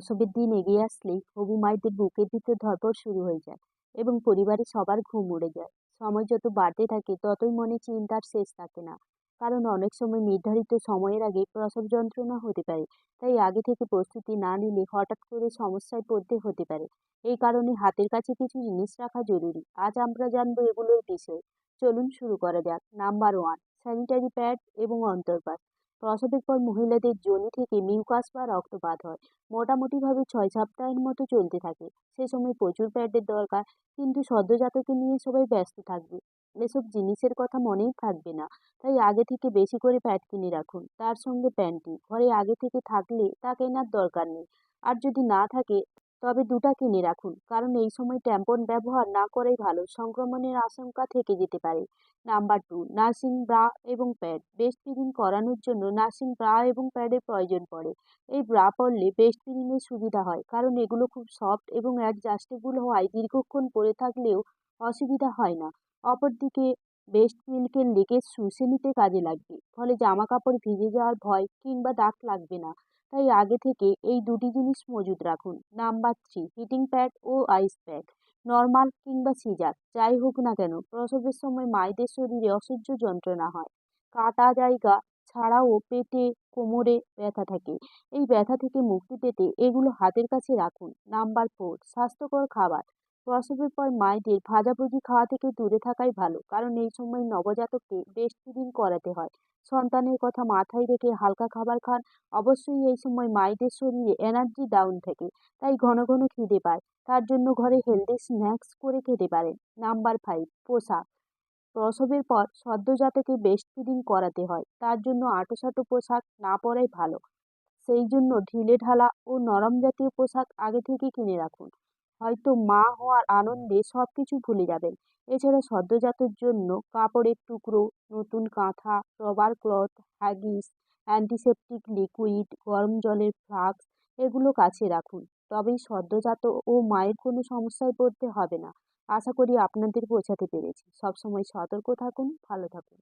প্রসবের দিন এগিয়ে আসলেই হবু মায়েদের বুকের ভিতর ধড়ফড় শুরু হয়ে যায় এবং পরিবারের সবার ঘুম উড়ে যায়। সময় যত বাড়তে থাকে, ততই মনে চিন্তার শেষ থাকে না। কারণ অনেক সময় নির্ধারিত সময়ের আগে প্রসব যন্ত্রণা হতে পারে। তাই আগে থেকে প্রস্তুতি না নিলে হঠাৎ করে সমস্যায় পড়তে হতে পারে। এই কারণে হাতের কাছে কিছু জিনিস রাখা জরুরি। আজ আমরা জানব এগুলোর বিষয়ে। চলুন শুরু করা যাক। নাম্বার ওয়ান, স্যানিটারি প্যাড এবং অন্তর্বাস প্রসবের পর মহিলাদের যোনি থেকে মিউকাস বা রক্তপাত হয়। মোটামুটিভাবে ছয় সপ্তাহের মতো চলতে থাকে। সে সময় প্রচুর প্যাডের দরকার, কিন্তু সদ্যজাতকে নিয়ে সবাই ব্যস্ত থাকবে। এসব জিনিসের কথা মনেই থাকবে না। তাই আগে থেকে বেশি করে প্যাড কিনে রাখুন। তার সঙ্গে প্যান্টি ঘরে আগে থেকে থাকলে তা কেনার দরকার নেই। আর যদি না থাকে তবে দুটা কিনে রাখুন। কারণ এই সময় ট্যাম্পন ব্যবহার না করাই ভালো। সংক্রমণের আশঙ্কা থেকে যেতে পারে। নাম্বার টু নার্সিং ব্রা এবং প্যাড বেস্ট ফিডিং করানোর জন্য নার্সিং ব্রা এবং প্যাডের প্রয়োজন পড়ে। এই ব্রা পরলে বেস্ট ফিডিংয়ের সুবিধা হয়। কারণ এগুলো খুব সফট এবং অ্যাডজাস্টেবল হওয়ায় দীর্ঘক্ষণ পরে থাকলেও অসুবিধা হয় না। অপরদিকে বেস্ট মিল্কের লিকেজ শুষে নিতে কাজে লাগবে। ফলে জামা কাপড় ভিজে যাওয়ার ভয় কিংবা দাগ লাগবে না। তাই আগে থেকে এই দুটি জিনিস মজুদ রাখুন। নাম্বার থ্রি, হিটিং প্যাড ও আইস প্যাক নর্মাল কিংবা সিজার, যাই হোক না কেন, প্রসবের সময় মায়েদের শরীরে অসহ্য যন্ত্রণা হয়। কাটা জায়গা ছাড়াও পেটে, কোমরে ব্যথা থাকে। এই ব্যথা থেকে মুক্তি পেতে এগুলো হাতের কাছে রাখুন। নাম্বার ফোর, স্বাস্থ্যকর খাবার। প্রসবের পর মায়েদের ভাজাভুজি খাওয়া থেকে দূরে থাকাই ভালো। কারণ এই সময় নবজাতককে বেস্ট ফিডিং করাতে হয়। সন্তানের কথা মাথায় রেখে হালকা খাবার খান। অবশ্যই এই সময় মায়েদের শরীরে এনার্জি ডাউন থাকে, তাই ঘন ঘন খিদে পায়। তার জন্য ঘরে হেলদি স্ন্যাক্স করে খেতে পারেন। নাম্বার ফাইভ পোশাক প্রসবের পর সদ্যজাতকে বেস্ট ফিডিং করাতে হয়। তার জন্য আঁটোসাঁটো পোশাক না পরাই ভালো। সেই জন্য ঢিলে ঢালা ও নরম জাতীয় পোশাক আগে থেকে কিনে রাখুন। হয়তো মা হওয়ার আনন্দে সব কিছু ভুলে যাবেন। এছাড়া সদ্যজাতর জন্য কাপড়ের টুকরো, নতুন কাঁথা, rubber cloth, Huggies, antiseptic liquid, গরম জলের ফ্লাক্স এগুলো কাছে রাখুন। তবেই সদ্যজাত ও মায়ের কোনো সমস্যায় পড়তে হবে না। আশা করি আপনাদের বোঝাতে পেরেছি। সবসময় সতর্ক থাকুন, ভালো থাকুন।